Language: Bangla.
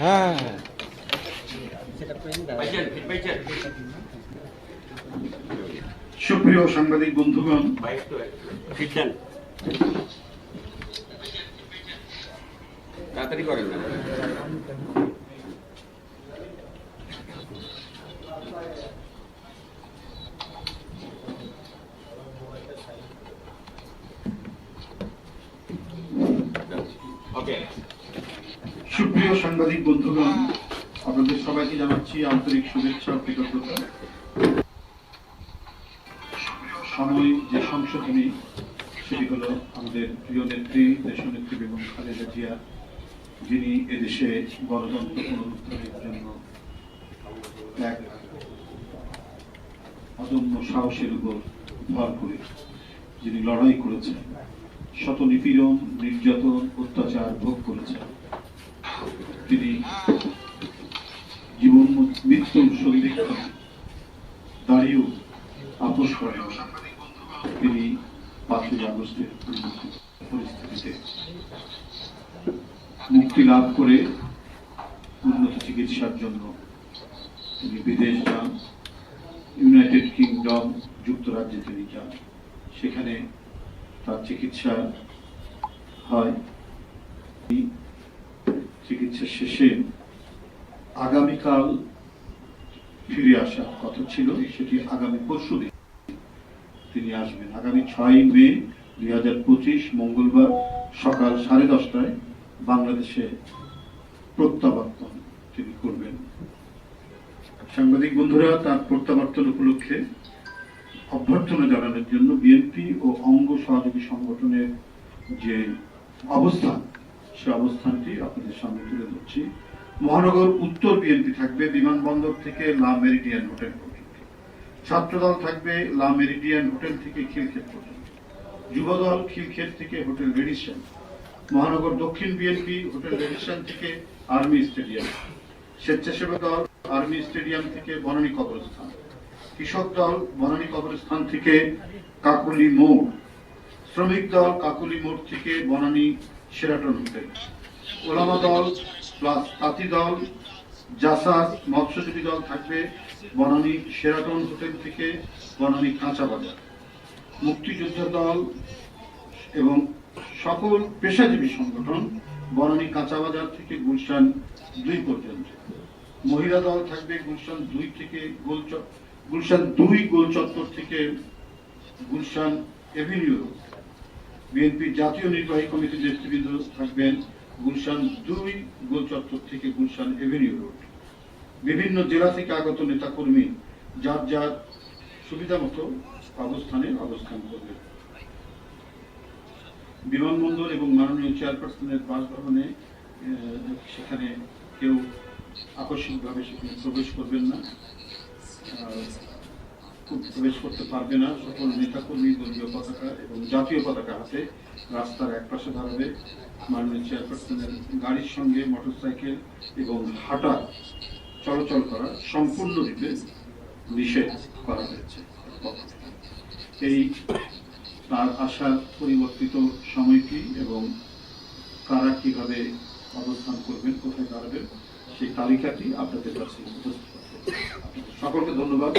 হ্যাঁ সুপ্রিয় সাংবাদিক বন্ধুগণ তাড়াতাড়ি করেন না। সুপ্রিয় সাংবাদিক বন্ধুগণ, আপনাদের সবাইকে জানাচ্ছি আন্তরিক শুভেচ্ছা ও কৃতজ্ঞতা। সাময়িক যে সংশোধনী, সেটি হলো আমাদের প্রিয় নেত্রী, দেশনেত্রী বেগম খালেদা জিয়া, যিনি এদেশে গণতন্ত্র পুনরুদ্ধারের জন্য এক অদম্য সাহসের উপর ভর করে যিনি লড়াই করেছেন। শত নিপীড়ন নির্যাতন, অত্যাচার ভোগ করেছেন। তিনি জীবন মৃত্যুর সন্দিক্ষণ দাঁড়িয়েও আপোষ করেন। তিনি পাঁচই আগস্টের পরিস্থিতিতে মুক্তি লাভ করে উন্নত চিকিৎসার জন্য তিনি বিদেশ যান। ইউনাইটেড কিংডম যুক্তরাজ্যে তিনি যান। সেখানে তার চিকিৎসা হয়। চিকিৎসা শেষে আগামীকাল ফিরে আসার কথা ছিল, সেটি আগামী পরশু তিনি আসবেন। আগামী ছয় মে দুই হাজার পঁচিশ মঙ্গলবার সকাল সাড়ে দশটায় বাংলাদেশে প্রত্যাবর্তন তিনি করবেন। সাংবাদিক বন্ধুরা, তার প্রত্যাবর্তন উপলক্ষে অভ্যর্থনা জানানোর জন্য বিএনপি ও অঙ্গ সহযোগী সংগঠনের যে অবস্থান, সে অবস্থানটি আপনাদের সামনে তুলে ধরছি। মহানগর উত্তর বিএনপি থাকবে বিমানবন্দর থেকে লা মেরিডিয়ান হোটেল পর্যন্ত। ছাত্রদল থাকবে লা মেরিডিয়ান হোটেল থেকে খিলক্ষেত পর্যন্ত। যুবদল খিলক্ষেত থেকে হোটেল রেডিশন মহানগর দক্ষিণ বিএনপি হোটেল রেডিশন থেকে আর্মি স্টেডিয়াম। স্বেচ্ছাসেবক দল আর্মি স্টেডিয়াম থেকে বনানী কবরস্থান। কৃষক দল বনানী কবরস্থান থেকে কাকুলি মোড়, শ্রমিক দল কাকুলি মোড় থেকে বনানী সেরাটন হোটেল ওলামা দল প্লাস তাঁতি দল জাসাস মৎস্যজীবী দল থাকবে বনানী সেরাটন হোটেল থেকে বনানী কাঁচা বাজার। মুক্তিযোদ্ধা দল এবং সকল পেশাজীবী সংগঠন বনানী কাঁচা বাজার থেকে গুলশান দুই পর্যন্ত। মহিলা দল থাকবে গুলশান দুই থেকে গোল চ- গুলশান দুই গোল চত্বর থেকে গুলশান এভিনিউ, বিএনপি জাতীয় নির্বাহী কমিটির নেতৃবৃন্দ থাকবেন গুলশান দুই গোল চত্বর থেকে গুলশান এভিনিউ রোড। বিভিন্ন জেলা থেকে আগত নেতাকর্মী যার যার সুবিধা মতো অবস্থানে অবস্থান করবে। বিমানবন্দর এবং মাননীয় চেয়ারপারসনের বাসভবনে সেখানে কেউ আকস্মিকভাবে সেখানে প্রবেশ করবেন না। প্রবেশ করতে পারবে না। সকল নেতাকর্মী দলীয় পতাকা এবং জাতীয় পতাকা হাতে রাস্তার এক পাশে দাঁড়াবে মাননীয় চেয়ারপারসনের গাড়ির সঙ্গে মোটরসাইকেল এবং হাঁটা চলাচল করা সম্পূর্ণরূপে নিষেধ করা হয়েছে। এই তার আশার পরিবর্তিত সময় কি এবং কারা কীভাবে অবস্থান করবেন, কোথায় দাঁড়াবেন, সেই তালিকাটি আপনাদের কাছে উপস্থিত সকলকে ধন্যবাদ।